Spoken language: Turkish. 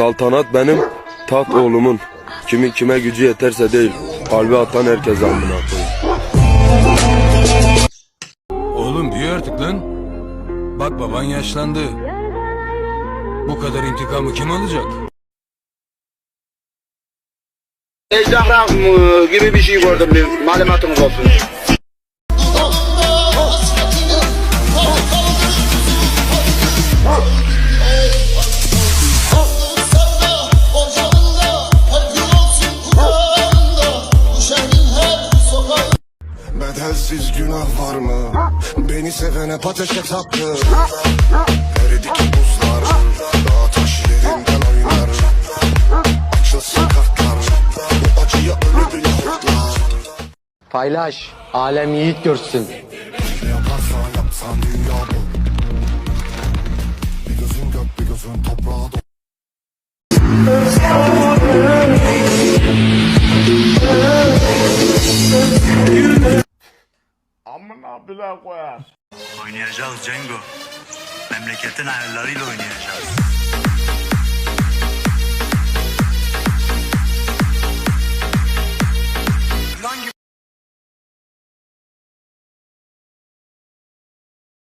Saltanat benim, taht oğlumun. Kimin kime gücü yeterse değil, kalbi atan herkese amına koyayım. Oğlum büyü artık lan. Bak baban yaşlandı. Bu kadar intikamı kim alacak? Ejderha gibi bir şey gördüm malumatınız olsun. Bedelsiz günah var mı? Beni sevene ateşe taktı Eridik buzlar Dağ taş yerinden oynar Açılsın kartlar Bu acıya ölü bile hortlar Paylaş, alem yiğit görsün. Ne yaparsan yapsan dünya bu Bir gözün gök bir gözün toprağa doğru Oynayacağız Cengo. Memleketin ayarlarıyla oynayacağız.